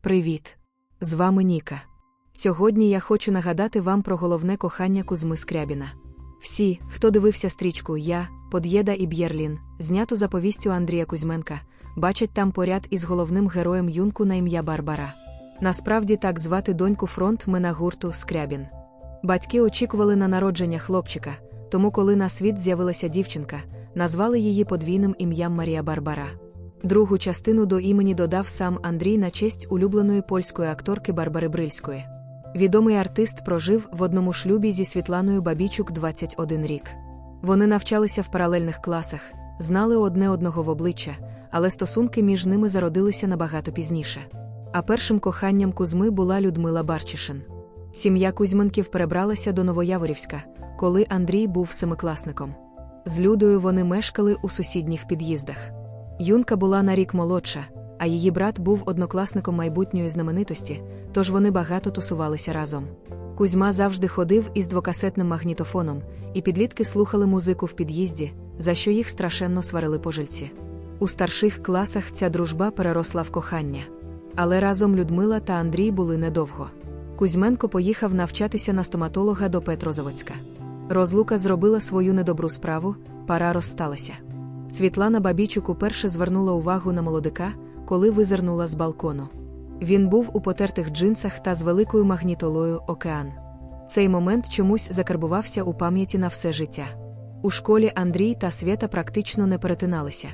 Привіт! З вами Ніка. Сьогодні я хочу нагадати вам про головне кохання Кузьми Скрябіна. Всі, хто дивився стрічку Я, Под'єда і Б'єрлін, зняту за повістю Андрія Кузьменка, бачать там поряд із головним героєм юнку на ім'я Барбара. Насправді так звати доньку фронтмена гурту Скрябін. Батьки очікували на народження хлопчика, тому, коли на світ з'явилася дівчинка, назвали її подвійним ім'ям Марія Барбара. Другу частину до імені додав сам Андрій на честь улюбленої польської акторки Барбари Брильської. Відомий артист прожив в одному шлюбі зі Світланою Бабічук 21 рік. Вони навчалися в паралельних класах, знали одне одного в обличчя, але стосунки між ними зародилися набагато пізніше. А першим коханням Кузьми була Людмила Барчишин. Сім'я Кузьменків перебралася до Новояворівська, коли Андрій був семикласником. З Людою вони мешкали у сусідніх під'їздах. Юнка була на рік молодша, а її брат був однокласником майбутньої знаменитості, тож вони багато тусувалися разом. Кузьма завжди ходив із двокасетним магнітофоном, і підлітки слухали музику в під'їзді, за що їх страшенно сварили пожильці. У старших класах ця дружба переросла в кохання. Але разом Людмила та Андрій були недовго. Кузьменко поїхав навчатися на стоматолога до Петрозаводська. Розлука зробила свою недобру справу, пара розсталася. Світлана Бабічук уперше звернула увагу на молодика, коли визирнула з балкону. Він був у потертих джинсах та з великою магнітолою океан. Цей момент чомусь закарбувався у пам'яті на все життя. У школі Андрій та Свята практично не перетиналися.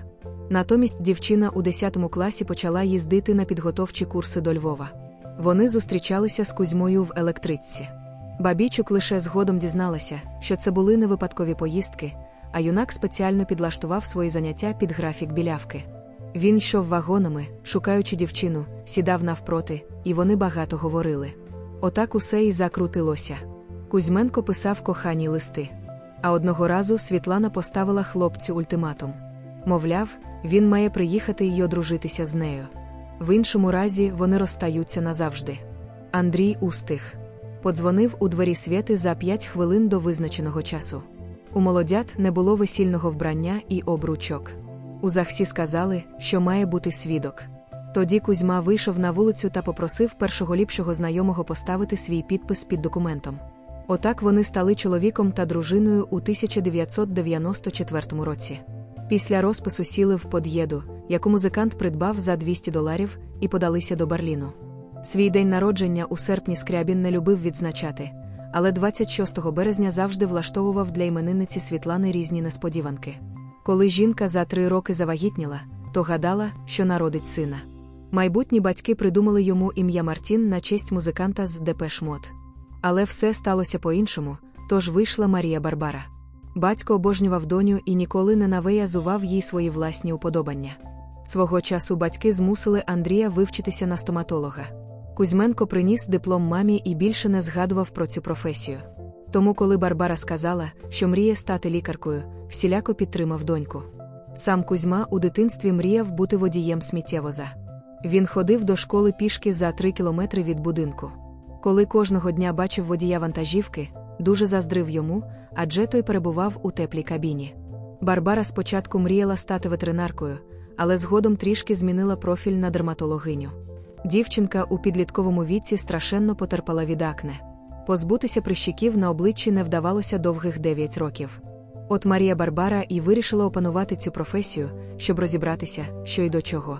Натомість дівчина у 10 класі почала їздити на підготовчі курси до Львова. Вони зустрічалися з Кузьмою в електричці. Бабічук лише згодом дізналася, що це були не випадкові поїздки, а юнак спеціально підлаштував свої заняття під графік білявки. Він йшов вагонами, шукаючи дівчину, сідав навпроти, і вони багато говорили. Отак усе і закрутилося. Кузьменко писав кохані листи. А одного разу Світлана поставила хлопцю ультиматум. Мовляв, він має приїхати й одружитися з нею. В іншому разі вони розстаються назавжди. Андрій устиг. Подзвонив у двері святи за п'ять хвилин до визначеного часу. У молодят не було весільного вбрання і обручок. У Захсі сказали, що має бути свідок. Тоді Кузьма вийшов на вулицю та попросив першого ліпшого знайомого поставити свій підпис під документом. Отак вони стали чоловіком та дружиною у 1994 році. Після розпису сіли в под'єду, яку музикант придбав за 200 доларів, і подалися до Берліну. Свій день народження у серпні Скрябін не любив відзначати, але 26 березня завжди влаштовував для іменинниці Світлани різні несподіванки. Коли жінка за три роки завагітніла, то гадала, що народить сина. Майбутні батьки придумали йому ім'я Мартін на честь музиканта з Депеш Мод. Але все сталося по-іншому, тож вийшла Марія Барбара. Батько обожнював доню і ніколи не навиязував їй свої власні уподобання. Свого часу батьки змусили Андрія вивчитися на стоматолога. Кузьменко приніс диплом мамі і більше не згадував про цю професію. Тому, коли Барбара сказала, що мріє стати лікаркою, всіляко підтримав доньку. Сам Кузьма у дитинстві мріяв бути водієм сміттєвоза. Він ходив до школи пішки за три кілометри від будинку. Коли кожного дня бачив водія вантажівки, дуже заздрив йому, адже той перебував у теплій кабіні. Барбара спочатку мріяла стати ветеринаркою, але згодом трішки змінила профіль на дерматологиню. Дівчинка у підлітковому віці страшенно потерпала від акне. Позбутися прищиків на обличчі не вдавалося довгих 9 років. От Марія Барбара і вирішила опанувати цю професію, щоб розібратися, що й до чого.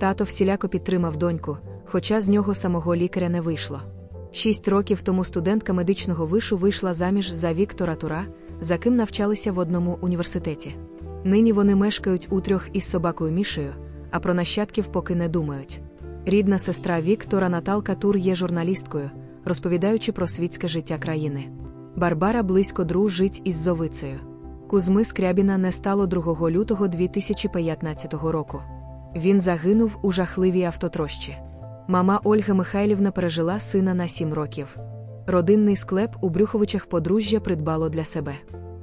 Тато всіляко підтримав доньку, хоча з нього самого лікаря не вийшло. Шість років тому студентка медичного вишу вийшла заміж за Віктора Тура, за ким навчалися в одному університеті. Нині вони мешкають у із собакою Мішею, а про нащадків поки не думають. Рідна сестра Віктора Наталка Тур є журналісткою, розповідаючи про світське життя країни. Барбара близько дружить із Зовицею. Кузьми Скрябіна не стало 2 лютого 2015 року. Він загинув у жахливій автотрощі. Мама Ольга Михайлівна пережила сина на 7 років. Родинний склеп у Брюховичах подружжя придбало для себе.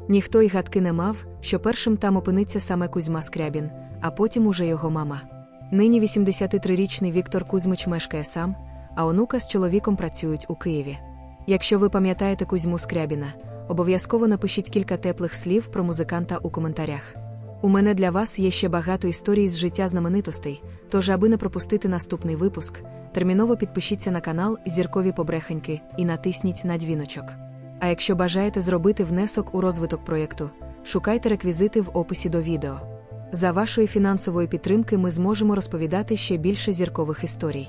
Ніхто й гадки не мав, що першим там опиниться саме Кузьма Скрябін, а потім уже його мама. Нині 83-річний Віктор Кузьмич мешкає сам, а онука з чоловіком працюють у Києві. Якщо ви пам'ятаєте Кузьму Скрябіна, обов'язково напишіть кілька теплих слів про музиканта у коментарях. У мене для вас є ще багато історій з життя знаменитостей, тож, аби не пропустити наступний випуск, терміново підпишіться на канал Зіркові Побрехеньки і натисніть на дзвіночок. А якщо бажаєте зробити внесок у розвиток проєкту, шукайте реквізити в описі до відео. За вашої фінансової підтримки ми зможемо розповідати ще більше зіркових історій.